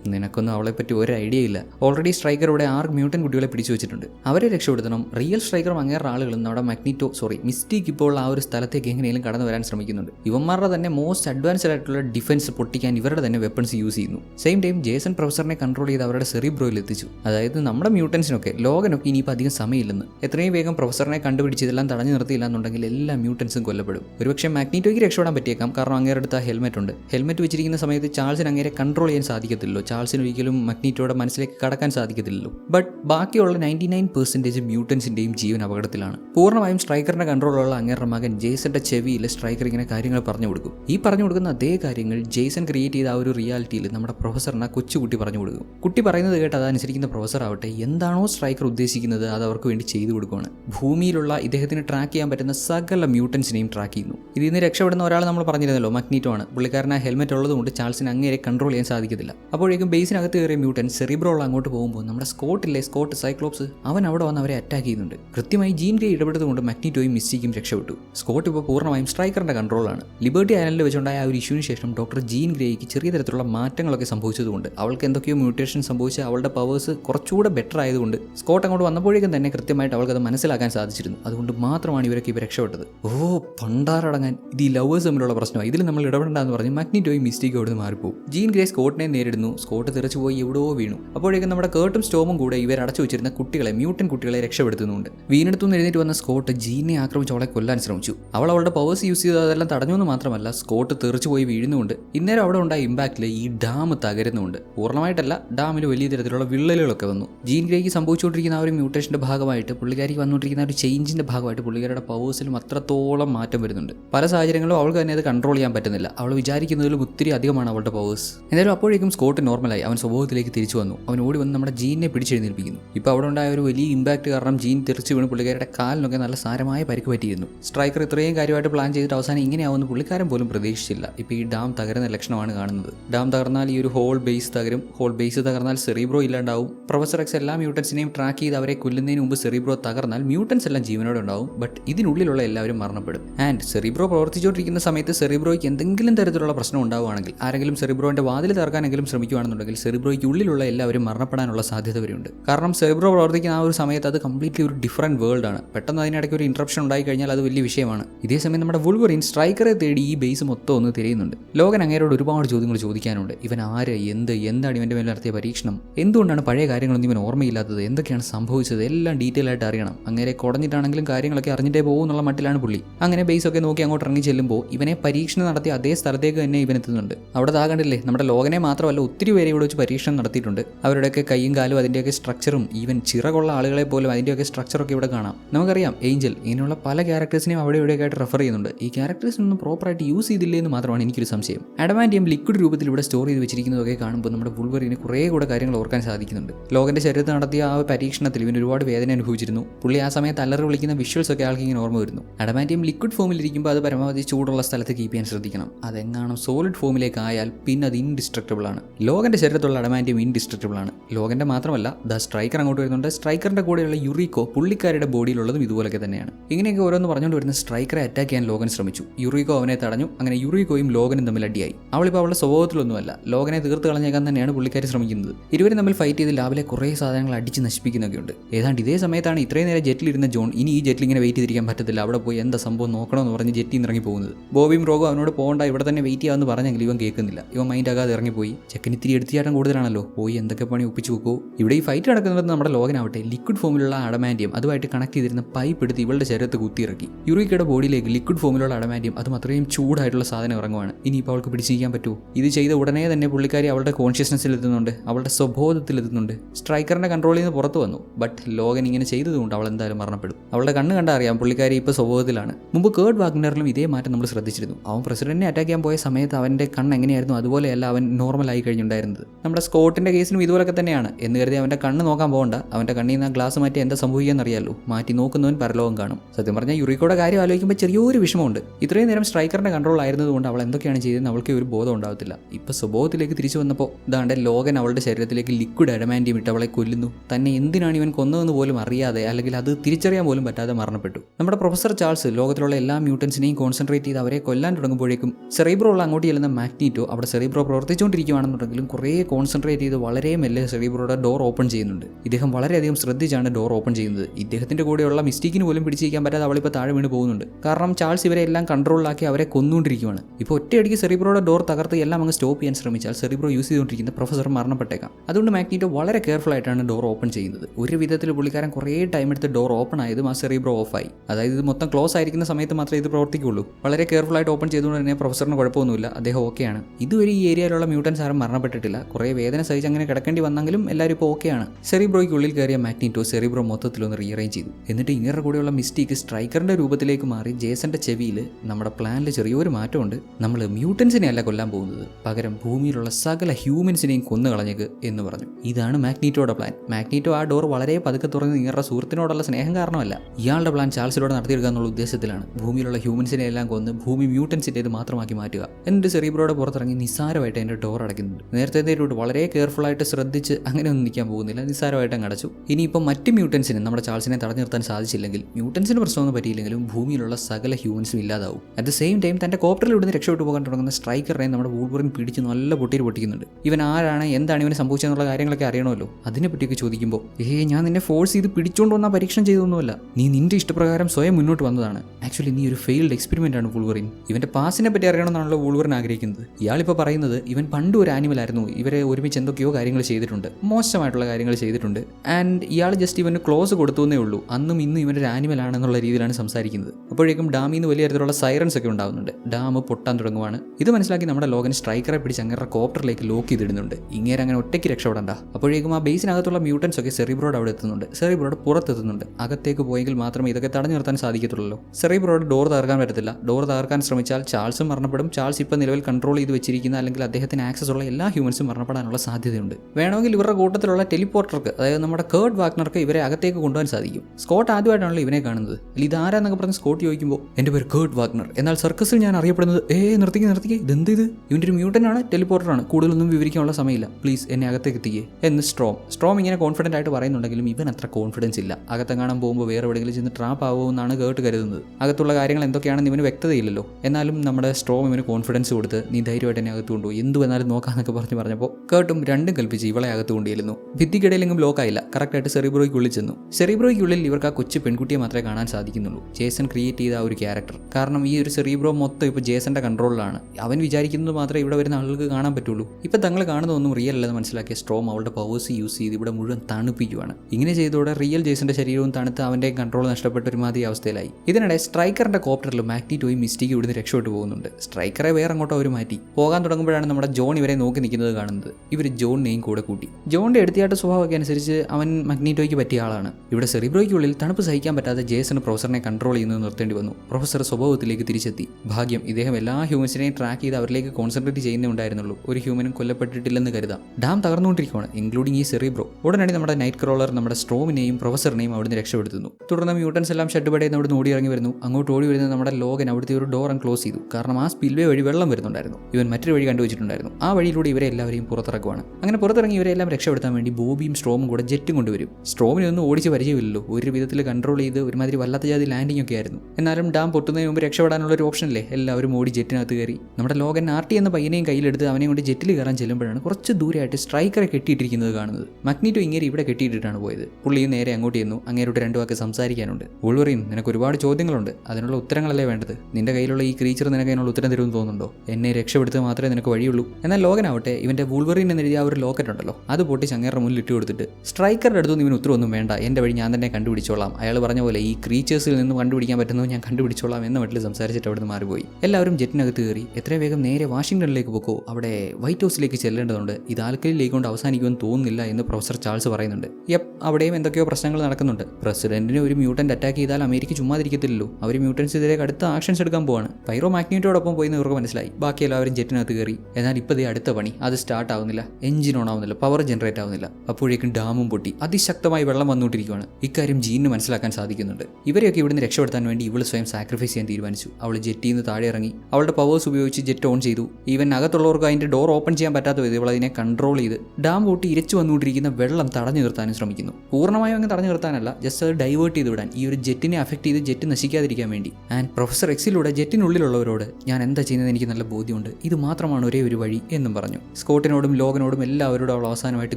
നിനക്കൊന്നും അവളെ പറ്റി ഒരു ഐഡിയ ഇല്ല. ഓൾറെഡി സ്ട്രൈക്കറുടെ ആർ മ്യൂട്ടൻ കുട്ടികളെ പിടിച്ചു വെച്ചിട്ടുണ്ട്. അവരെ രക്ഷപ്പെടുത്തണം. റിയൽ സ്ട്രൈക്കറും അങ്ങേറെ ആളുകളും നമ്മുടെ മാഗ്നീറ്റോ സോറി മിസ്റ്റേക്ക് ഇപ്പോൾ ആ ഒരു സ്ഥലത്തേക്ക് എങ്ങനെയും കടന്നു വരാൻ ശ്രമിക്കുന്നുണ്ട്. ഇവന്മാരുടെ തന്നെ മോസ്റ്റ് അഡ്വാൻസ്ഡ് ആയിട്ടുള്ള ഡിഫൻസ് പൊട്ടിക്കാൻ ഇവരുടെ തന്നെ വെപ്പൺസ് യൂസ് ചെയ്യുന്നു. സെയിം ടൈം ജേസൺ പ്രൊഫസറിനെ കൺട്രോൾ ചെയ്ത് അവരുടെ സെറിബ്രോയിൽ എത്തിച്ചു. അതായത് നമ്മുടെ മ്യൂട്ടൻസിനൊക്കെ ലോകനൊക്കെ ഇനിയിപ്പോൾ അധികം സമയമില്ലെന്ന്. എത്രയും വേഗം പ്രൊഫസറിനെ കണ്ടുപിടിച്ച് ഇതെല്ലാം തടഞ്ഞു നിർത്തിയില്ല എന്നുണ്ടെങ്കിൽ എല്ലാ മ്യൂട്ടൻസും കൊല്ലപ്പെടും. ഒരുപക്ഷെ മാഗ്നീറ്റോയ്ക്ക് രക്ഷപ്പെടാൻ പറ്റിയേക്കാം. കാരണം അങ്ങേരുടെ അടുത്ത് ഹെൽമെറ്റ് ഉണ്ട്. ഹെൽമെറ്റ് വെച്ചിരിക്കുന്ന സമയത്ത് ചാൾസിന് അങ്ങേരെ കൺട്രോൾ ചെയ്യാൻ സാധിക്കത്തില്ലല്ലോ. ചാൾസിന് ഒരിക്കലും മഗ്നീറ്റോയുടെ മനസ്സിലേക്ക് കടക്കാൻ സാധിക്കത്തില്ലല്ലോ. ബട്ട് ബാക്കിയുള്ള നയന്റി നയൻ പെർസെന്റേജ് മ്യൂട്ടൻസിന്റെയും ജീവൻ അപകടത്തിലാണ്. പൂർണമായും സ്ട്രൈക്കറിന്റെ കൺട്രോളുള്ള അങ്ങേരുടെ മകൻ ജേസന്റെ ചെവിയിൽ സ്ട്രൈക്കർ ഇങ്ങനെ കാര്യങ്ങൾ പറഞ്ഞു കൊടുക്കും ഈ പറഞ്ഞു കൊടുക്കുന്ന അതേ കാര്യങ്ങൾ ജെയ്സൺ ക്രിയേറ്റ് ചെയ്ത ആ ഒരു റിയാലിറ്റിയിൽ നമ്മുടെ പ്രൊഫസറിന് കൊച്ചുകുട്ടി പറഞ്ഞു കൊടുക്കും കുട്ടി പറയുന്നത് കേട്ട് അതനുസരിക്കുന്ന പ്രൊഫസർ ആവട്ടെ എന്താണോ സ്ട്രൈക്കർ ഉദ്ദേശിക്കുന്നത് അത് അവർക്ക് വേണ്ടി ചെയ്തു കൊടുക്കുകയാണ് ഭൂമിയിലുള്ള ഇദ്ദേഹത്തിന് ട്രാക്ക് ചെയ്യാൻ പറ്റുന്ന സകല മ്യൂട്ടൻസിനെയും ട്രാക്ക് ചെയ്യുന്നു. ഇതിൽ നിന്ന് രക്ഷപ്പെടുന്ന ഒരാൾ നമ്മൾ പറഞ്ഞിരുന്നല്ലോ മഗ്നീറ്റോ ആണ്. പുള്ളിക്കാരൻ ആ ഹെൽമെറ്റ് ഉള്ളതുകൊണ്ട് ചാൾസിന് അങ്ങേരെ കൺട്രോൾ ചെയ്യാൻ സാധിക്കത്തില്ല. അപ്പോഴേക്കും ബേസിനകത്ത് കയറിയ മ്യൂട്ടൻ സെറിബ്രോൾ അങ്ങോട്ട് പോകുമ്പോൾ നമ്മുടെ സ്കോട്ടില്ലേ സ്കോട്ട് സൈക്ലോപ്സ് അവൻ അവിടെ വന്ന് അവരെ അറ്റാക്ക് ചെയ്യുന്നുണ്ട്. കൃത്യമായി ജീൻ ഗ്രേ ഇടപെട്ടതുകൊണ്ട് മഗ്നീറ്റോയും മിസ്റ്റിക്കും രക്ഷപ്പെട്ടു. സ്കോട്ട് ഇപ്പോൾ പൂർണമായും സ്ട്രൈക്കറിന്റെ കൺട്രോളാണ് ലിബർട്ടി ലിബർട്ടി ഐലൻഡിൽ വെച്ചുണ്ടായ ആ ഒരു ഇഷ്യൂവിന് ശേഷം ഡോക്ടർ ജീൻ ഗ്രേക്ക് ചെറിയ തരത്തിലുള്ള മാറ്റങ്ങളൊക്കെ സംഭവിച്ചതുകൊണ്ട് അവൾക്ക് എന്തൊക്കെയോ മ്യൂട്ടേഷൻ സംഭവിച്ച് അവളുടെ പവേഴ്സ് കുറച്ചുകൂടെ ബെറ്റർ ആയതുകൊണ്ട് സ്കോട്ട് അങ്ങോട്ട് വന്നപ്പോഴേക്കും തന്നെ കൃത്യമായിട്ട് അവൾക്ക് അത് മനസ്സിലാക്കാൻ സാധിച്ചിരുന്നു. അതുകൊണ്ട് മാത്രമാണ് ഇവരൊക്കെ ഇവർ രക്ഷപ്പെട്ടത്. ഓ പണ്ടാറടങ്ങാൻ ഇത് ഈ ലവേഴ്സ് തമ്മിലുള്ള പ്രശ്നമാണ് ഇതിൽ നമ്മൾ ഇടപെടേണ്ടെന്ന് പറഞ്ഞ് മാഗ്നിറ്റോയും മിസ്റ്റേക്ക് അവിടെ നിന്ന് മാറിപ്പോകും ജീൻ ഗ്രേ സ്കോട്ടിനെ നേരിടുന്നു. സ്കോട്ട് തെറിച്ചു പോയി എവിടെയോ വീണു. അപ്പോഴേക്കും നമ്മുടെ കേട്ടും സ്റ്റോമും കൂടെ ഇവർ അടച്ചു വെച്ചിരുന്ന കുട്ടികളെ മ്യൂട്ടൻ കുട്ടികളെ രക്ഷപ്പെടുത്തുന്നുണ്ട്. വീണെടുത്തുനിന്ന് എഴുന്നേറ്റ് വന്ന സ്കോട്ട് ജീനെ ആക്രമിച്ച് അവളെ കൊല്ലാൻ ശ്രമിച്ചു. അവൾ അവളുടെ പവേഴ്സ് യൂസ് ചെയ്ത് അതെല്ലാം തടഞ്ഞു എന്ന് മാത്രമല്ല സ്കോട്ട് തെറിച്ചു പോയി വീഴുന്നുണ്ട് ഇന്നേരം അവിടെ ഉണ്ടായ ഇമ്പാക്റ്റിൽ ഈ ഡാം തകരുന്നുണ്ട് പൂർണമായിട്ടല്ല ഡാമിൽ വലിയ തരത്തിലുള്ള വിള്ളലുകളൊക്കെ വന്നു. ജീൻ ഗ്രേക്ക് സംഭവിച്ചുകൊണ്ടിരിക്കുന്ന ആ ഒരു മ്യൂട്ടേഷന്റെ ഭാഗമായിട്ട് പുള്ളിക്കാരിക്ക് വന്നുകൊണ്ടിരിക്കുന്ന ഒരു ചേഞ്ചിന്റെ ഭാഗമായിട്ട് പുള്ളിക്കാരുടെ പവേഴ്സിലും അത്രത്തോളം മാറ്റം വരുന്നുണ്ട്. പല സാഹചര്യങ്ങളും അവൾക്ക് തന്നെ അത് കൺട്രോൾ ചെയ്യാൻ പറ്റുന്നില്ല. അവൾ വിചാരിക്കുന്നതിലും ഒത്തിരി അധികമാണ് അവളുടെ പവേഴ്സ് എന്തായാലും അപ്പോഴേക്കും സ്കോട്ട് നോർമലായി അവൻ സ്വഭാവത്തിലേക്ക് തിരിച്ചു വന്നു. അവൻ ഓടി വന്ന് നമ്മുടെ ജീനെ പിടിച്ചെഴുന്നേൽപ്പിക്കുന്നു. ഇപ്പോൾ അവിടെ ഉണ്ടായ ഒരു വലിയ ഇമ്പാക്ട് കാരണം ജീൻ തിരിച്ചു വീണ് പുള്ളിക്കാരുടെ കാലിനൊക്കെ നല്ല സാരമായ പരിക്ക് പറ്റിയിരുന്നു. സ്ട്രൈക്കർ ഇത്രയും കാര്യമായിട്ട് പ്ലാൻ ചെയ്തിട്ട് അവസാനം ഇങ്ങനെയാവുന്ന പുള്ളിക്കാരൻ പോലും പ്രതീക്ഷിച്ചില്ല. ഇപ്പോൾ ഈ ഡാം തകരുന്ന ലക്ഷണമാണ് കാണുന്നത്. ഡാം തകർന്നാൽ ഈ ഒരു ഹോൾ ബേസ് തകരും. ഹോൾ ബേസ് തകർന്നാൽ സെറിബ്രോ ഇല്ലാണ്ടാവും. പ്രൊഫസർ എക്സ് എല്ലാ മ്യൂട്ടൻസിനെയും ട്രാക്ക് ചെയ്ത് അവരെ കൊല്ലുന്നതിന് മുമ്പ് സെറിബ്രോ തകർന്നാൽ മ്യൂട്ടൻസ് എല്ലാം ജീവനോടെ ഉണ്ടാവും ബട്ട് ഇതിനുള്ളിലുള്ള എല്ലാവരും മരണപ്പെടും. ആൻഡ് സെറിബ്രോ പ്രവർത്തിച്ചുകൊണ്ടിരിക്കുന്ന സമയത്ത് സെറിബ്രോയ്ക്ക് എന്തെങ്കിലും തരത്തിലുള്ള പ്രശ്നം ഉണ്ടാവുകയാണെങ്കിൽ ആരെങ്കിലും സെറിബ്രോന്റെ വാതിൽ തകർക്കാനെങ്കിലും ശ്രമിക്കുകയാണെന്നുണ്ടെങ്കിൽ സെറിബ്രോയ്ക്ക് ഉള്ളിലുള്ള എല്ലാവരും മരണപ്പെടാനുള്ള സാധ്യത വരുന്നുണ്ട് കാരണം സെറിബ്രോ പ്രവർത്തിക്കുന്ന ആ ഒരു സമയത്ത് അത് കംപ്ലീറ്റ്ലി ഒരു ഡിഫറന്റ് വേൾഡ് ആണ്. പെട്ടെന്ന് അതിനിടയ്ക്ക് ഒരു ഇൻട്രപ്ഷൻ ഉണ്ടായി കഴിഞ്ഞാൽ അത് വലിയ വിഷയമാണ്. ഇതേ സമയം നമ്മുടെ വുൾവറിൻ സ്ട്രൈക്കറെ തേടി ബേസ് മൊത്തം ഒന്ന് തിരയുന്നുണ്ട്. ലോകൻ അങ്ങേരോട് ഒരുപാട് ചോദ്യങ്ങൾ ചോദിക്കാനുണ്ട്. ഇവൻ ആര് എന്ത് എന്താണ് ഇവന്റെ മേൽ നടത്തിയ പരീക്ഷണം? എന്തുകൊണ്ടാണ് പഴയ കാര്യങ്ങളൊന്നും ഇവൻ ഓർമ്മയില്ലാത്തത്? എന്തൊക്കെയാണ് സംഭവിച്ചത്? എല്ലാം ഡീറ്റെയിൽ ആയിട്ട് അറിയണം. അങ്ങനെ കുടഞ്ഞിട്ടാണെങ്കിലും കാര്യങ്ങളൊക്കെ അറിഞ്ഞിട്ടേ പോകും എന്നുള്ള മട്ടിലാണ് പുള്ളി. അങ്ങനെ ബേസ് ഒക്കെ നോക്കി അങ്ങോട്ട് ഇറങ്ങി ചെല്ലുമ്പോൾ ഇവനെ പരീക്ഷണം നടത്തിയ അതേ സ്ഥലത്തേക്ക് തന്നെ ഇവൻ എത്തുന്നുണ്ട്. അവിടെ താകണ്ടില്ലേ നമ്മുടെ ലോകനെ മാത്രമല്ല ഒത്തിരി പേരെ ഇവിടെ വെച്ച് പരീക്ഷണം നടത്തിയിട്ടുണ്ട്. അവരുടെയൊക്കെ കൈയും കാലും അതിന്റെയൊക്കെ സ്ട്രക്ചറും ഈവൻ ചിറകുള്ള ആളുകളെ പോലും അതിന്റെയൊക്കെ സ്ട്രക്ചറൊക്കെ ഇവിടെ കാണാം. നമുക്കറിയാം ഏഞ്ചൽ ഇങ്ങനെയുള്ള പല ക്യാരക്ടേഴ്സിനെയും അവിടെ ഇവിടെയൊക്കെ ആയിട്ട് റെഫർ ചെയ്യുന്നുണ്ട്. ഈ ക്യാരക്ടേഴ്സിനൊന്നും പ്രോപ്പറായിട്ട് യൂസ് ചെയ്തില്ലേ എന്ന് മാത്രമാണ് എനിക്കൊരു സംശയം. അഡമാൻഡിയം ലിക്വിഡ് രൂപത്തിൽ ഇവിടെ സ്റ്റോർ ചെയ്ത് വെച്ചിരിക്കുന്നതൊക്കെ കാണുമ്പോൾ നമ്മുടെ ബുൾവറിന് കുറേ കൂടെ കാര്യങ്ങൾ ഓർക്കാൻ സാധിക്കുന്നുണ്ട്. ലോകന്റെ ശരീരത്തിൽ നടത്തിയ ആ പരീക്ഷണത്തിൽ ഇവൻ ഒരുപാട് വേദന അനുഭവിച്ചിരുന്നു. പുള്ളി ആ സമയത്ത് അലറി വിളിക്കുന്ന വിഷ്വൽസ് ഒക്കെ ആൾക്ക് ഇങ്ങനെ ഓർമ്മ വരുന്നു. അഡമാൻഡിയം ലിക്വിഡ് ഫോമിലിരിക്കുമ്പോൾ അത് പരമാവധി ചൂടുള്ള സ്ഥലത്ത് കീപ്പ് ചെയ്യാൻ ശ്രദ്ധിക്കണം. അതെങ്ങാനും സോളിഡ് ഫോമിലേക്ക് ആയാൽ പിന്നെ അത് ഇൻഡിസ്ട്രക്റ്റബിൾ ആണ്. ലോകന്റെ ശരീരത്തുള്ള അഡമാൻഡിയം ഇൻഡിസ്ട്രക്റ്റബിൾ ആണ്. ലോകന്റെ മാത്രമല്ല ദ സ്ട്രൈക്കർ അങ്ങോട്ട് വരുന്നുണ്ട്. സ്ട്രൈക്കറിന്റെ കൂടെയുള്ള യുറീക്കോ പുള്ളിക്കാരുടെ ബോഡിയിലുള്ളതും ഇതുപോലൊക്കെ തന്നെയാണ്. ഇങ്ങനെയൊക്കെ ഓരോന്ന് പറഞ്ഞുകൊണ്ട് വരുന്ന സ്ട്രൈക്കറെ അറ്റാക്ക് ചെയ്യാൻ ലോകൻ ശ്രമിച്ചു. യുറീക്കോ അവനെ തടഞ്ഞു. അങ്ങനെ യുറിഗോയും ലോകനും തമ്മിൽ അടിയായി. അവളിപ്പോൾ അവളുടെ സ്വഭാവത്തിലൊന്നുമല്ല. ലോകനെ തീർത്ത് കളഞ്ഞേക്കാൻ തന്നെയാണ് പുള്ളിക്കാരി ശ്രമിക്കുന്നത്. ഇരുവരും തമ്മിൽ ഫൈറ്റ് ചെയ്ത് ലാബിലെ കുറേ സാധനങ്ങൾ അടിച്ച് നശിപ്പിക്കുന്നൊക്കെയുണ്ട്. ഏതാണ്ട് ഇതേ സമയത്താണ് ഇത്രയും നേരം ജെറ്റിലിരുന്ന ജോൺ ഇനി ഈ ജെറ്റിൽ ഇങ്ങനെ വെയിറ്റ് ചെയ്തിരിക്കാൻ പറ്റത്തില്ല. അവിടെ പോയി എന്താ സംഭവം നോക്കണമെന്ന് പറഞ്ഞ് ജെറ്റിൽ ഇറങ്ങി പോകുന്നത്. ബോബിയും റോഗോ അവനോട് പോകണ്ട ഇവിടെ തന്നെ വെയിറ്റ് ചെയ്യാമെന്ന് പറഞ്ഞെങ്കിലും ഇവൻ കേൾക്കുന്നില്ല. ഇവൻ മൈൻഡ് ആകാതെ ഇറങ്ങിപ്പോയി. ചെക്കൻ ഇത്തിരി എടുത്തിയാട്ടം കൂടുതലാണല്ലോ. പോയി എന്തൊക്കെ പണി ഒപ്പിച്ചു വെക്കോ. ഇവിടെ ഈ ഫൈറ്റ് നടക്കുന്നത് നമ്മുടെ ലോകനാവട്ടെ. ലിക്വിഡ് ഫോമിലുള്ള അടമാൻഡിയം അതുമായിട്ട് കണക്ട് ചെയ്തിരുന്ന പൈപ്പ് എടുത്ത് ഇവളുടെ ശരീരത്ത് കുത്തിയിറക്കി. യുറിക്കയുടെ ബോഡിയിലേക്ക് ലിക്വിഡ് ഫോമിലുള്ള അടമാൻഡിയം അതും അത്രയും ചൂടായിട്ടുള്ള സാധനം ഇറങ്ങുവാണ്. ഇനിയിപ്പോൾ അവൾക്ക് പിടിച്ചിരിക്കാൻ പറ്റുമോ? ഇത് ചെയ്ത ഉടനെ തന്നെ പുള്ളിക്കാരി അവളുടെ കോൺഷ്യസ്നസ്സിൽ എത്തുന്നുണ്ട്. അവളുടെ സ്വബോധത്തിൽ എത്തുന്നുണ്ട്. സ്ട്രൈക്കറിന്റെ കൺട്രോളിൽ നിന്ന് പുറത്തു വന്നു. ബട്ട് ലോകൻ ഇങ്ങനെ ചെയ്തതുകൊണ്ട് അവൾ എന്തായാലും മരണപ്പെടും. അവളുടെ കണ്ണ് കണ്ടാൽ അറിയാം പുള്ളിക്കാരി ഇപ്പോൾ സ്വബോധത്തിലാണ്. മുമ്പ് കേർഡ് വാഗ്നറിലും ഇതേ മാറ്റം നമ്മൾ ശ്രദ്ധിച്ചിരുന്നു. അവൻ പ്രസിഡന്റിനെ അറ്റാക്ക് ചെയ്യാൻ പോയ സമയത്ത് അവന്റെ കണ്ണ് എങ്ങനെയായിരുന്നു? അതുപോലെയല്ല അവൻ നോർമൽ ആയി കഴിഞ്ഞിട്ടുണ്ടായിരുന്നത്. നമ്മുടെ സ്കോട്ടിന്റെ കേസിലും ഇതുപോലൊക്കെ തന്നെയാണ്. എന്ന് കരുതി അവന്റെ കണ്ണ് നോക്കാൻ പോകണ്ട. അവന്റെ കണ്ണിൽ നിന്ന് ഗ്ലാസ് മാറ്റി എന്താ സംഭവിക്കാന്ന് അറിയാലോ മാറ്റി നോക്കുന്നവൻ പരലോകം കാണും. സത്യം പറഞ്ഞാൽ യുറിക്കോടെ കാര്യം ആലോചിക്കുമ്പോൾ ചെറിയൊരു വിഷമമുണ്ട്. ഇത്രയും നേരം സ്ട്രൈക്കറിന്റെ കൺട്രോൾ ആയിരുന്നതുകൊണ്ട് അവൾ എന്തൊക്കെയാണ് ചെയ്തതെന്ന് അവൾക്ക് ഒരു ബോധം ഉണ്ടാവത്തില്ല. ഇപ്പോൾ സ്വഭാവത്തിലേക്ക് തിരിച്ചു വന്നപ്പോൾ ഇതാണ്ട് ലോകൻ അവളുടെ ശരീരത്തിലേക്ക് ലിക്വിഡ് അഡമാൻഡിയം ഇട്ട് അവളെ കൊല്ലുന്നു. തന്നെ എന്തിനാണ് ഇവൻ കൊന്നതെന്ന് പോലും അറിയാതെ അല്ലെങ്കിൽ അത് തിരിച്ചറിയാൻ പോലും പറ്റാതെ മരണപ്പെട്ടു. നമ്മുടെ പ്രൊഫസർ ചാൾസ് ലോകത്തിലുള്ള എല്ലാ മ്യൂട്ടൻസിനെയും കോൺസെൻട്രേറ്റ് ചെയ്ത് അവരെ കൊല്ലാൻ തുടങ്ങുമ്പോഴേക്കും സെറീബ്രോ ഉള്ള അങ്ങോട്ട് ചെല്ലുന്ന മാഗ്നീറ്റോ അവിടെ സെറീബ്രോ പ്രവർത്തിച്ചുകൊണ്ടിരിക്കുകയാണെന്നുണ്ടെങ്കിലും കുറേ കോൺസെൻട്രേറ്റ് ചെയ്ത് വളരെ മെല്ലെ സെറീബ്രോയുടെ ഡോർ ഓപ്പൺ ചെയ്യുന്നുണ്ട്. ഇദ്ദേഹം വളരെയധികം ശ്രദ്ധിച്ചാണ് ഡോർ ഓപ്പൺ ചെയ്യുന്നത്. ഇദ്ദേഹത്തിന്റെ കൂടെയുള്ള മിസ്റ്റേക്കിന് പോലും പിടിച്ചിരിക്കാൻ പറ്റാതെ അവളിപ്പോൾ താഴെ വീണ് പോകുന്നുണ്ട്. കാരണം ചാൾസ് ഇവരെ എല്ലാം കൺട്രോളിലാക്കി അവരെ കൊന്നുകൊണ്ടിരിക്കുകയാണ് ഇപ്പോൾ ഒറ്റയടിക്ക് സെറിബ്രോയുടെ ഡോർ തകർത്ത് എല്ലാം അങ്ങ് സ്റ്റോപ്പ് ചെയ്യാൻ ശ്രമിച്ചാൽ സെറിബ്രോ യൂസ് ചെയ്തുകൊണ്ടിരിക്കുന്ന പ്രൊഫസർ മരണപ്പെട്ടേക്കാം. അതുകൊണ്ട് മാഗ്നീറ്റോ വളരെ കെയർഫുൾ ആയിട്ടാണ് ഡോർ ഓപ്പൺ ചെയ്യുന്നത്. ഒരു വിധത്തിൽ പുള്ളിക്കാരൻ കുറേ ടൈം എടുത്ത് ഡോർ ഓപ്പൺ ആയതും ആ സെറിബ്രോ ആയി. അതായത് ഇത് മൊത്തം ക്ലോസ് ആയിരിക്കുന്ന സമയത്ത് മാത്രമേ ഇത് പ്രവർത്തിക്കുള്ളൂ വളരെ കെയർഫുൾ ആയിട്ട് ഓപ്പൺ ചെയ്തുകൊണ്ട് തന്നെ പ്രൊഫസറിന് കുഴപ്പമൊന്നുമില്ല. അദ്ദേഹം ഓക്കെയാണ് ഇതുവരെ ഈ ഏരിയയിലുള്ള മ്യൂട്ടൻസ് ആരും മരണപ്പെട്ടിട്ടില്ല. കുറേ വേദന സഹിച്ച് അങ്ങനെ കിടക്കേണ്ടി വന്നെങ്കിലും എല്ലാവരും ഇപ്പോൾ ഓക്കെയാണ് സെറിബ്രോയ്ക്കുള്ളിൽ കയറിയ മാഗ്നീറ്റോ സെറിബ്രോ മൊത്തത്തിലൊന്ന് റീഅറേഞ്ച് ചെയ്തു. എന്നിട്ട് ഇങ്ങനെ കൂടെയുള്ള മിസ്റ്റേക്ക് സ്ട്രൈക്കറിന്റെ രൂപത്തിലേക്ക് മാറി ജേസന്റെ ചെവിയിൽ നമ്മുടെ പ്ലാനിൽ ചെറിയൊരു മാറ്റമുണ്ട്. നമ്മൾ മ്യൂട്ടൻസിനെ അല്ല കൊല്ലാൻ പോകുന്നത്. പകരം ഭൂമിയിലുള്ള സകല ഹ്യൂമൻസിനെയും കൊന്നു കളഞ്ഞേക്ക് എന്ന് പറഞ്ഞു. ഇതാണ് മാഗ്നീറ്റോയുടെ പ്ലാൻ. മാഗ്നീറ്റോ ആ ഡോർ വളരെ പതുക്കെ തുറന്ന് നിങ്ങളുടെ സുഹൃത്തിനോടുള്ള സ്നേഹം കാരണമല്ല. ഇയാളുടെ പ്ലാൻ ചാൾസിലൂടെ നടത്തിയെടുക്കുക എന്നുള്ള ഉദ്ദേശത്തിലാണ് ഭൂമിയിലുള്ള ഹ്യൂമൻസിനെ എല്ലാം കൊന്ന് ഭൂമി മ്യൂട്ടൻസിന്റേത് മാത്രമാക്കി മാറ്റുക. എന്നിട്ട് സെറിബ്രോയുടെ പുറത്തിറങ്ങി നിസ്സാരമായിട്ട് എന്റെ ഡോർ അടയ്ക്കുന്നുണ്ട്. നേരത്തെ റൂട്ട് വളരെ കെയർഫുൾ ആയിട്ട് ശ്രദ്ധിച്ച് അങ്ങനെ ഒന്നും നിൽക്കാൻ പോകുന്നില്ല. നിസ്സാരമായിട്ട് അടച്ചു. ഇനിയിപ്പോൾ മറ്റ് മ്യൂട്ടൻസിന് നമ്മുടെ ചാൾസിനെ തടഞ്ഞു നിർത്താൻ സാധിച്ചില്ലെങ്കിൽ മ്യൂട്ടൻസിന് പ്രശ്നമൊന്നും പറ്റിയില്ലെങ്കിലും ഭൂമിയിലുള്ള സകല ഹ്യൂമൻസും ഇല്ലാതാവും. At the same time time തന്റെ കോപ്റ്ററിൽ ഇവിടുന്ന് രക്ഷപ്പെട്ടു പോകാൻ തുടങ്ങുന്ന സ്ട്രൈക്കറിനെ നമ്മുടെ വൂൾവറിൻ പിടിച്ച് നല്ല പൊട്ടിയിൽ പൊട്ടിക്കുന്നുണ്ട്. ഇവൻ ആരാണ് എന്താണ് ഇവന് സംഭവിച്ചതെന്നുള്ള കാര്യങ്ങളൊക്കെ അറിയണമല്ലോ. അതിനെപ്പറ്റിയൊക്കെ ചോദിക്കുമ്പോൾ ഏ ഞാൻ നിന്നെ ഫോഴ്സ് ചെയ്ത് പിടിച്ചുകൊണ്ട് വന്നാൽ പരീക്ഷണം ചെയ്തൊന്നുമല്ല നീ നിന്റെ ഇഷ്ടപ്രകാരം സ്വയം മുന്നോട്ട് വന്നതാണ്. ആക്ച്വലി നീ ഒരു ഫെയിൽഡ് എക്സ്പെരിമെന്റ് ആണ് വൂൾവറിൻ ഇവന്റെ പാസിനെ പറ്റി അറിയണമെന്നാണല്ലോ വൂൾവറിൻ ആഗ്രഹിക്കുന്നത്. ഇയാളിപ്പോൾ പറയുന്നത് ഇവൻ പണ്ട് ഒരു ആനിമൽ ആയിരുന്നു. ഇവരെ ഒരുമിച്ച് എന്തൊക്കെയോ കാര്യങ്ങൾ ചെയ്തിട്ടുണ്ട്. മോശമായിട്ടുള്ള കാര്യങ്ങൾ ചെയ്തിട്ടുണ്ട്. ആൻഡ് ഇയാൾ ജസ്റ്റ് ഇവന് ക്ലോസ് കൊടുത്തു എന്നേ ഉള്ളൂ. അന്നും ഇന്നും ഇവനൊരു ആനിമൽ ആണെന്നുള്ള രീതിയിലാണ് സംസാരിക്കുന്നത്. അപ്പോഴേക്കും ഡാമിന്ന് വലിയ തരത്തിലുള്ള സൈറൻസ് ഒക്കെ ഉണ്ടാകുന്നുണ്ട് ഡാം പൊട്ടാൻ തുടങ്ങുവാണ്. ഇത് മനസ്സിലാക്കി നമ്മുടെ ലോകൻ സ്ട്രൈക്കറെ പിടിച്ച് അങ്ങനെ കോപ്റ്ററിലേക്ക് ലോക്ക് ചെയ്തിടുന്നുണ്ട്. ഇങ്ങനെ അങ്ങനെ ഒറ്റയ്ക്ക് രക്ഷപ്പെടണ്ട. അപ്പോഴേക്കും ആ ബേസിനകത്തുള്ള മ്യൂട്ടൻസ് ഒക്കെ സെറിബ്രോഡ് അവിടെ എത്തുന്നുണ്ട്. സെറിബ്രോഡ് പുറത്തെത്തുന്നുണ്ട്. അകത്തേക്ക് പോയെങ്കിൽ മാത്രമേ ഇതൊക്കെ തടഞ്ഞു നിർത്താൻ സാധിക്കത്തുള്ളൂ. സെറിബ്രോഡ് ഡോർ തകർക്കാൻ പറ്റത്തില്ല. ഡോർ തകർക്കാൻ ശ്രമിച്ചാൽ ചാൾസും മരണപ്പെടും. ചാൾസ് ഇപ്പം നിലവിൽ കൺട്രോൾ ചെയ്ത് വെച്ചിരിക്കുന്ന അല്ലെങ്കിൽ അദ്ദേഹത്തിന് ആക്സസ് ഉള്ള എല്ലാ ഹ്യൂമൻസും മരണപ്പെടാനുള്ള സാധ്യതയുണ്ട്. വേണമെങ്കിൽ ഇവരുടെ കൂട്ടത്തിലുള്ള ടെലിപോർട്ടർക്ക് അതായത് നമ്മുടെ കേർഡ് വാഗ്നർക്ക് ഇവരെ അകത്തേക്ക് കൊണ്ടുപോകാൻ സാധിക്കും. സ്കോട്ട് ആദ്യമായിട്ടാണല്ലോ ഇവനെ കാണുന്നത്. ഇതാരാന്നൊക്കെ പറഞ്ഞ് സ്കോട്ട് ചോദിക്കുമ്പോൾ എന്റെ പേര് കേർഡ് വാഗ്നർ. എന്നാൽ സർക്കസിൽ ഞാൻ അറിയപ്പെടുന്നത് ഏ നിർത്തിക്ക് നിർത്തിക്ക് ഇതെന്ത് ഇത്? ഇവന്റെ ഒരു മ്യൂട്ടൻ ആണ് ടെലിപോർട്ടറാണ് കൂടുതലൊന്നും വിവരിക്കാനുള്ള സമയമില്ല. പ്ലീസ് എന്നെ അകത്തേക്ക് എത്തിക്കേ. എന്ന് സ്ട്രോം സ്ട്രോം ഇങ്ങനെ കോൺഫിഡന്റ് ആയിട്ട് പറയുന്നുണ്ടെങ്കിലും ഇവൻ അത്ര കോൺഫിഡൻസ് ഇല്ല. അകത്തെങ്ങാനും പോകുമ്പോൾ വേറെ എവിടെയെങ്കിലും ചെന്ന് ട്രാപ്പ് ആവുമെന്നാണ് കേട്ട് കരുതുന്നത്. അകത്തുള്ള കാര്യങ്ങൾ എന്തൊക്കെയാണെന്ന് ഇവന് വ്യക്തതയില്ലല്ലോ. എന്നാലും നമ്മുടെ സ്ട്രോം ഇവന് കോൺഫിഡൻസ് കൊടുത്ത് നീ ധൈര്യമായിട്ട് എന്നെ അകത്ത് കൊണ്ടുപോയി. എന്ത് വന്നാലും നോക്കാന്നൊക്കെ പറഞ്ഞ് പറഞ്ഞപ്പോൾ കേട്ടും രണ്ടും കൽപ്പിച്ച് ഇവളെ അകത്ത് കൊണ്ടിരുന്നു ഭിത്തിക്കിടയിലെങ്കിലും ലോക്ക് ആയില്ല. കറക്റ്റായിട്ട് സെറിബ്രോയ്ക്കുള്ളിൽ ചെന്നു. സെറിബ്രോയ്ക്കുള്ളിൽ ഇവർക്ക് ആ കൊച്ചു പെൺകുട്ടിയെ മാത്രമേ കാണാൻ സാധിക്കുന്നുള്ളൂ. ജേസൺ ക്രിയേറ്റ് ചെയ്ത ആ ഒരു ക്യാരക്ടർ കാരണം ഈ ഒരു സെറിബ്രോ മൊത്തം ഇപ്പോൾ ജേസന്റെ കൺട്രോളിലാണ് അവൻ വിചാരിക്കുന്നത് മാത്രമേ ഇവിടെ വരുന്ന ആളുകൾക്ക് കാണാൻ പറ്റുള്ളൂ. ഇപ്പം തങ്ങൾ കാണുന്നതൊന്നും റിയൽ അല്ലെന്ന് മനസ്സിലാക്കിയ സ്ട്രോം അവളുടെ പവേഴ്സ് യൂസ് ചെയ്ത് ഇവിടെ മുഴുവൻ തണുപ്പിക്കുകയാണ് ഇങ്ങനെ ചെയ്തതോടെ റിയൽ ജേസന്റെ ശരീരവും തണുത്ത് അവന്റെ കൺട്രോൾ നഷ്ടപ്പെട്ട ഒരു മാതിരി അവസ്ഥയിലായി. ഇതിനിടെ സ്ട്രൈക്കറിന്റെ കോപ്റ്ററിൽ മാഗ്നിറ്റോയും മിസ്റ്റേക്ക് ഇവിടുന്ന് രക്ഷപ്പെട്ടു പോകുന്നുണ്ട്. സ്ട്രൈക്കറെ വേറെ അങ്ങോട്ടോ അവർ മാറ്റി. പോകാൻ തുടങ്ങുമ്പോഴാണ് നമ്മുടെ ജോൺ ഇവരെ നോക്കി നിൽക്കുന്നത് കാണുന്നത്. ഇവർ ജോണിനെയും കൂടെ കൂട്ടി. ജോണിന്റെ എടുത്തിയാട്ട സ്വഭാവമൊക്കെ അനുസരിച്ച് അവൻ മഗ്നീറ്റോയ്ക്ക് പറ്റിയ ആളാണ്. ഇവിടെ സെറിബ്രോയ്ക്കുള്ളിൽ തണുപ്പ് സഹിക്കാൻ പറ്റാതെ ജേസന് പ്രൊഫസറിനെ കൺട്രോൾ ചെയ്യുന്നത് നിർത്തേണ്ടി വന്നു. പ്രൊഫസർ സ്വഭാവത്തിലേക്ക് തിരിച്ചെത്തി. ഭാഗ്യം. ഇദ്ദേഹം എല്ലാ ഹ്യൂമൻസിനെയും ട്രാക്ക് ചെയ്ത് അവരിലേക്ക് കോൺസെൻട്രേറ്റ് ചെയ്യുന്നേ ഉണ്ടായിരുന്നുള്ളൂ ഒരു ഹ്യൂമനും കൊല്ലപ്പെട്ടിട്ടില്ലെന്ന് കരുതാം. ഡാം തകർന്നുകൊണ്ടിരിക്കുകയാണ് ഇൻക്ലൂഡിംഗ് ഈ സെറിബ്രോ ഉടനടി നമ്മുടെ നൈറ്റ് ക്രോളർ നമ്മുടെ സ്ട്രോമിനെയും പ്രൊഫസറിനെയും അവിടുന്ന് രക്ഷപ്പെടുത്തുന്നു. തുടർന്ന് മ്യൂട്ടൻസ് എല്ലാം ഷെഡ്പടയിൽ അവിടെ ഓടി ഇറങ്ങി വരുന്നു. അങ്ങോട്ട് ഓടി വരുന്ന നമ്മുടെ ലോകൻ അവിടുത്തെ ഒരു ഡോർ ക്ലോസ് ചെയ്തു. കാരണം ആ സ്പിൽവേ വഴി വെള്ളം വരുന്നുണ്ടായിരുന്നു. ഇവൻ മറ്റൊരു വഴി കണ്ടുവച്ചിട്ടുണ്ടായിരുന്നു. ആ വഴിയിലൂടെ ഇവരെ എല്ലാവരെയും പുറത്തിറക്കുവാണ്. അങ്ങനെ പുറത്തിറങ്ങി ഇവരെല്ലാം രക്ഷപ്പെടുത്താൻ വേണ്ടി ബോബിയും സ്ട്രോമും കൂടെ ജെറ്റും കൊണ്ടുവരും. സ്ട്രോമിനൊന്നും ഓടിച്ച് പരിചയമില്ലല്ലോ. ഒരു വിധത്തിൽ കൺട്രോൾ ചെയ്ത് ഒരുമാതിരി വല്ലാത്ത ജാതി ലാൻഡിംഗ് ഒക്കെ ആയിരുന്നു. എന്നാലും ഡാം പൊട്ടുന്നതിന് മുമ്പ് രക്ഷപ്പെടാനുള്ള ഒരു ഓപ്ഷനല്ലേ എല്ലാവരും ഓടി ജെറ്റിനകത്ത് കയറി. നമ്മുടെ ലോകൻ ആർട്ടി എന്ന പയ്യനെയും കയ്യിലെടുത്ത് അവനെ കൊണ്ട് ജെറ്റിൽ കയറാൻ ചെല്ലുമ്പോഴാണ് കുറച്ച് ദൂരെയായിട്ട് സ്ട്രൈക്കറെ കെട്ടിയിട്ടിരിക്കുന്നത് കാണുന്നത്. മഗ്നീറ്റോ ഇങ്ങനെ ഇവിടെ കെട്ടിയിട്ടിട്ടാണ് പോയത്. പുള്ളിയും നേരെ അങ്ങോട്ട് ചെന്നു. അങ്ങേരോട്ട് രണ്ടു വാക്ക് സംസാരിക്കാനുണ്ട്. ഉൾവറിയും നിനക്ക് ഒരുപാട് ചോദ്യങ്ങളുണ്ട്. അതിനുള്ള ഉത്തരങ്ങളല്ലേ വേണ്ടത്? നിന്റെ കയ്യിലുള്ള ഈ ക്രീച്ചർ നിനക്ക് അതിനുള്ള ഉത്തരം തരുമെന്ന് തോന്നുന്നുണ്ടോ? എന്നെ രക്ഷപ്പെടുത്തുക മാത്രമേ നിനക്ക് വഴിയുള്ളൂ. എന്നാൽ ലോകനാവട്ടെ ഇവന്റെ വൂൾവറിൻ എന്നെഴുതിയ ആ ഒരു ലോക്കറ്റ് ഉണ്ടല്ലോ. അത് പൊട്ടി ചങ്ങേരുടെ മുന്നിൽ ഇട്ട് കൊടുത്തിട്ട് സ്ട്രൈക്കറുടെ അടുത്തൊന്നും ഇവന് ഉത്തരവൊന്നും വേണ്ട. എന്റെ വഴി ഞാൻ തന്നെ കണ്ടുപിടിച്ചോളാം. അയാൾ പറഞ്ഞ പോലെ ഈ ക്രീച്ചേഴ്സിൽ നിന്ന് കണ്ടുപിടിക്കാൻ പറ്റുന്നത് ഞാൻ കണ്ടുപിടിച്ചോളാം എന്ന മട്ടിൽ സംസാരിച്ചിട്ട് അവിടുന്ന് മാറിപ്പോയി. എല്ലാവരും ജെറ്റിനകത്ത് കയറി എത്ര വേഗം നേരെ വാഷിംഗ്ടണിലേക്ക് പോക്കോ. അവിടെ വൈറ്റ് ഹൗസിലേക്ക് ചെല്ലേണ്ടതുണ്ട്. ഇത് ആൽക്കലിയിലേക്ക് കൊണ്ട് അവസാനിക്കുമെന്ന് തോന്നുന്നില്ല എന്ന് പ്രൊഫസർ ചാൾസ് പറയുന്നുണ്ട്. യപ്പ് അവിടെയും എന്തൊക്കെയോ പ്രശ്നങ്ങൾ നടക്കുന്നുണ്ട്. പ്രസിഡന്റിനെ ഒരു മ്യൂട്ടന്റ് അറ്റാക്ക് ചെയ്താൽ അമേരിക്ക ചുമ്മാതിരിക്കത്തില്ലല്ലോ. അവർ മ്യൂട്ടൻസ് മ്യൂട്ടൻസിനെതിരെ അടുത്ത ആക്ഷൻസ് എടുക്കാൻ പോവാണ്. പൈറോ മാഗ്നീറ്റോടൊപ്പം പോയി ഇവർക്ക് മനസ്സിലായി. ബാക്കി എല്ലാവരും ജെറ്റിനകത്ത് കയറി. എന്നാൽ ഇപ്പോൾ ദേ അടുത്ത പണി. അത് സ്റ്റാർട്ട് ആവുന്നില്ല. എഞ്ചിൻ ഓൺ ആവുന്നില്ല. പവർ ജനറേറ്റ് ആവുന്നില്ല. അപ്പോഴേക്കും ഡാമും പൊട്ടി. അതിശക്തമായി വെള്ളം വന്നുകൊണ്ടിരിക്കുകയാണ് ഇക്കാര്യം ജീനിന് മനസ്സിലാക്കാൻ സാധിക്കുന്നുണ്ട്. ഇവരെയൊക്കെ ഇവിടുന്ന് രക്ഷപ്പെടുത്താൻ വേണ്ടി ഇവൾ സ്വയം സാക്രിഫൈസ് ചെയ്യാൻ തീരുമാനിച്ചു. അവൾ ജെറ്റിയിൽ നിന്ന് താഴെ ഇറങ്ങി. അവളുടെ പവേഴ്സ് ഉപയോഗിച്ച് ജെറ്റ് ഓൺ ചെയ്തു. ഈവൻ അകത്തുള്ളവർക്ക് അതിന്റെ ഡോർ ഓപ്പൺ ചെയ്യാൻ പറ്റാത്ത വിധം അതിനെ കൺട്രോൾ ചെയ്ത് ഡാം പൊട്ടി ഇരച്ചു വന്നുകൊണ്ടിരിക്കുന്ന വെള്ളം തടഞ്ഞു നിർത്താനും ശ്രമിക്കുന്നു. പൂർണമായും അങ്ങ് തടഞ്ഞു നിർത്താനല്ല ജസ്റ്റ് അത് ഡൈവേർട്ട് ചെയ്ത് വിടാൻ ഈ ഒരു ജെറ്റിനെ അഫക്ട് ചെയ്ത് ജെറ്റ് നശിക്കാതിരിക്കാൻ വേണ്ടി. ആൻഡ് പ്രൊഫസർ എക്സിലൂടെ ജെറ്റിനുള്ളിലുള്ളവരോട് ഞാൻ എന്താ ചെയ്യുന്നത് എനിക്ക് നല്ല ബോധ്യമുണ്ട്. ഇത് മാത്രമാണ് ഒരേ ഒരു വഴി എന്നും പറഞ്ഞു. സ്കോട്ടിനോടും ലോകനോടും എല്ലാവരോടും അവൾ അവസാനമായിട്ട്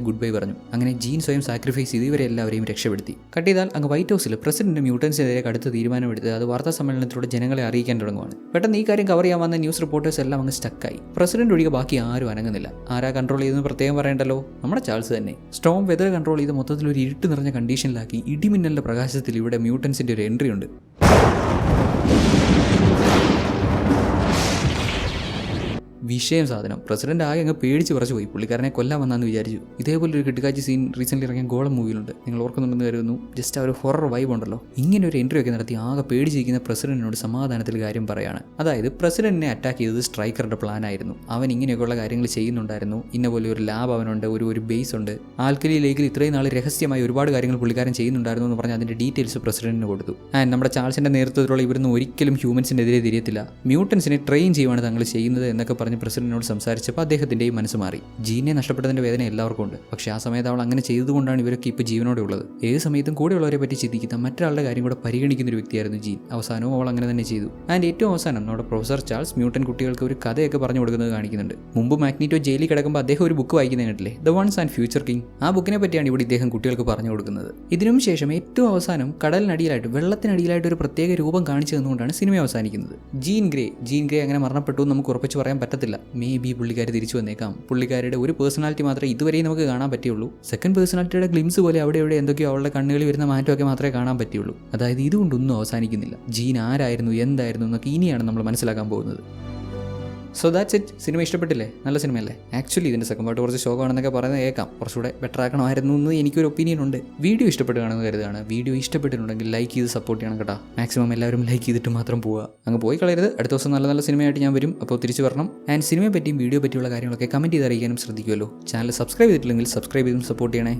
ഗുഡ് ബൈ പറഞ്ഞു. അങ്ങനെ ജീൻ സ്വയം സാക്രിഫൈസ് ചെയ്ത് ഇവരെ എല്ലാവരെയും രക്ഷപ്പെടുത്തി. കട്ട് ചെയ്താൽ അങ്ങ് വൈറ്റ് ഹൗസിൽ പ്രസിഡന്റ് മ്യൂട്ടൻസിനെതിരെ കടുത്ത തീരുമാനമെടുത്ത് അത് വാർത്താ സമ്മേളനത്തിലൂടെ ജനങ്ങളെ അറിയിക്കാൻ തുടങ്ങുവാണ്. പെട്ടെന്ന് ഈ കാര്യം കവർ ചെയ്യാൻ വന്ന ന്യൂസ് റിപ്പോർട്ടേഴ്സ് എല്ലാം അങ്ങ് സ്റ്റക്കായി പ്രസിഡന്റ് ഒഴികെ ബാക്കി ആരും അനങ്ങുന്നില്ല. ആരാ കൺട്രോൾ ചെയ്തെന്ന് പ്രത്യേകം പറയണ്ടല്ലോ? നമ്മുടെ ചാൾസ് തന്നെ. സ്റ്റോം വെതർ കൺട്രോൾ ചെയ്ത് മൊത്തത്തിൽ ഒരു ഇരുട്ട് നിറഞ്ഞ കണ്ടീഷനിലാക്കി ഇടിമിന്നലിന്റെ പ്രകാശത്തിൽ ഇവിടെ മ്യൂട്ടൻസിന്റെ ഒരു എൻട്രി ഉണ്ട്. വിഷയം സാധനം. പ്രസിഡന്റ് ആകെ അങ്ങ് പേടിച്ച് പറച്ചു പോയി പുള്ളിക്കാരനെ കൊല്ലാൻ വന്നാന്ന് വിചാരിച്ചു. ഇതേപോലെ ഒരു കിട്ടുകാച്ചി സീൻ റീസെന്റ് ഇറങ്ങിയ ഗോളം മൂവിയിലുണ്ട് നിങ്ങൾ ഓർക്കുന്നുണ്ടെന്ന് കരുതുന്നു. ജസ്റ്റ് ആ ഒരു ഹൊറർ വൈബ് ഉണ്ടല്ലോ. ഇങ്ങനെ ഒരു എൻട്രി ഒക്കെ നടത്തി ആകെ പേടിച്ചിരിക്കുന്ന പ്രസിഡന്റിനോട് സമാധാനത്തിൽ കാര്യം പറയാണ്. അതായത് പ്രസിഡന്റിനെ അറ്റാക്ക് ചെയ്തത് സ്ട്രൈക്കറുടെ പ്ലാൻ ആയിരുന്നു. അവൻ ഇങ്ങനെയൊക്കെയുള്ള കാര്യങ്ങൾ ചെയ്യുന്നുണ്ടായിരുന്നു. ഇന്ന പോലെ ഒരു ലാബ് അവനുണ്ട് ഒരു ഒരു ബേസ് ഉണ്ട്. ആൽക്കലി ലേക്കിൽ ഇത്രയും നാൾ രഹസ്യമായി ഒരുപാട് കാര്യങ്ങൾ പുള്ളിക്കാരൻ ചെയ്യുന്നുണ്ടായിരുന്നു എന്ന് പറഞ്ഞ് അതിന്റെ ഡീറ്റെയിൽസ് പ്രസിഡന്റിന് കൊടുത്തു. ആൻഡ് നമ്മുടെ ചാൾസിന്റെ നേതൃത്വത്തിലുള്ള ഇവരൊന്നും ഒരിക്കലും ഹ്യൂമൻസിനെതിരെ തിരിയത്തില്ല. മ്യൂട്ടൻസിനെ ട്രെയിൻ ചെയ്യുവാണ് തങ്ങൾ ചെയ്യുന്നത് എന്നൊക്കെ പറഞ്ഞ് പറഞ്ഞ് പ്രസിഡന്റിനോട് സംസാരിച്ചപ്പോൾ അദ്ദേഹത്തിന്റെയും മനസ്സ് മാറി. ജീനെ നഷ്ടപ്പെട്ടതിന്റെ വേദന എല്ലാവർക്കും ഉണ്ട്. പക്ഷേ ആ സമയത്ത് അവൾ അങ്ങനെ ചെയ്തുകൊണ്ടാണ് ഇവരൊക്കെ ഇപ്പോൾ ജീവനോടെ ഉള്ളത്. ഏത് സമയത്തും കൂടെയുള്ളവരെ പറ്റി ചിന്തിക്കുന്ന മറ്റൊരാളുടെ കാര്യം കൂടെ പരിഗണിക്കുന്ന ഒരു വ്യക്തിയായിരുന്നു ജീൻ. അവസാനവും അവൾ അങ്ങനെ തന്നെ ചെയ്തു. ആൻഡ് ഏറ്റവും അവസാനം നമ്മുടെ പ്രൊഫസർ ചാൾസ് മ്യൂട്ടൻ കുട്ടികൾക്ക് ഒരു കഥയൊക്കെ പറഞ്ഞു കൊടുക്കുന്നത് കാണിക്കുന്നുണ്ട്. മുമ്പ് മാഗ്നീറ്റോ ജയിലിൽ കിടക്കുമ്പോൾ അദ്ദേഹം ഒരു ബുക്ക് വായിക്കുന്നത് കണ്ടില്ലേ the once and future king. ആ ബുക്കിനെ പറ്റിയാണ് ഇവിടെ ഇദ്ദേഹം കുട്ടികൾക്ക് പറഞ്ഞു കൊടുക്കുന്നത്. ഇതിനും ശേഷം ഏറ്റവും അവസാനം കടലിനടിയിലായിട്ട് വെള്ളത്തിനടിയിലായിട്ട് ഒരു പ്രത്യേക രൂപം കാണിച്ചു തന്നുകൊണ്ടാണ് സിനിമ അവസാനിക്കുന്നത്. Jean Grey. ജീൻ ഗ്രേ അങ്ങനെ മരണപ്പെട്ടു നമുക്ക് ഉറപ്പിച്ച് പറയാൻ പറ്റത്തില്ല. മേ ബി പുള്ളിക്കാർ തിരിച്ചു വന്നേക്കാം. പുള്ളിക്കാരുടെ ഒരു പേഴ്സണാലിറ്റി മാത്രമേ ഇതുവരെ നമുക്ക് കാണാൻ പറ്റുള്ളൂ സെക്കൻഡ് പേഴ്സണാലിറ്റിയുടെ ഗ്ലിംസ് പോലെ അവിടെ ഇവിടെ എന്തൊക്കെയോ അവളുടെ കണ്ണുകളിൽ വരുന്ന മാറ്റമൊക്കെ മാത്രമേ കാണാൻ പറ്റുള്ളൂ അതായത് ഇതുകൊണ്ടൊന്നും അവസാനിക്കുന്നില്ല. ജീൻ ആരായിരുന്നു എന്തായിരുന്നു എന്നൊക്കെ ഇനിയാണ് നമ്മൾ മനസ്സിലാക്കാൻ പോകുന്നത്. സോ ദാറ്റ്സ് ഇറ്റ് സിനിമ ഇഷ്ടപ്പെട്ടില്ലേ? നല്ല സിനിമയല്ലേ? ആക്ച്വലി ഇതിന്റെ സെക്കൻഡ് പാർട്ട് കുറച്ച് ഷോക്കാണെന്നൊക്കെ പറയുന്നത് കേൾക്കാം. കുറച്ചുകൂടെ ബെറ്റർ ആക്കണമായിരുന്നു എന്ന് എനിക്കൊരു ഒപ്പീനിയൻ ഉണ്ട്. വീഡിയോ ഇഷ്ടപ്പെടുകയാണെന്ന് കരുതാണ് വീഡിയോ ഇഷ്ടപ്പെട്ടിട്ടുണ്ടെങ്കിൽ ലൈക്ക് ചെയ്ത് സപ്പോർട്ട് ചെയ്യണം കേട്ടോ. മാക്സിമം എല്ലാവരും ലൈക്ക് ചെയ്തിട്ട് മാത്രം പോവുക. അങ്ങ് പോയി കളയരുത്. അടുത്ത ദിവസം നല്ല നല്ല സിനിമയായിട്ട് ഞാൻ വരും. അപ്പോൾ തിരിച്ചു വരണം. ആൻഡ് സിനിമയെ പറ്റിയും വീഡിയോ പറ്റിയുള്ള കാര്യങ്ങളൊക്കെ കമന്റ് ചെയ്ത് അറിയിക്കാനും ശ്രദ്ധിക്കുമല്ലോ ചാനൽ സബ്സ്ക്രൈബ് ചെയ്തിട്ടില്ലെങ്കിൽ സബ്സ്ക്രൈബ് ചെയ്തും സപ്പോർട്ട് ചെയ്യണേ.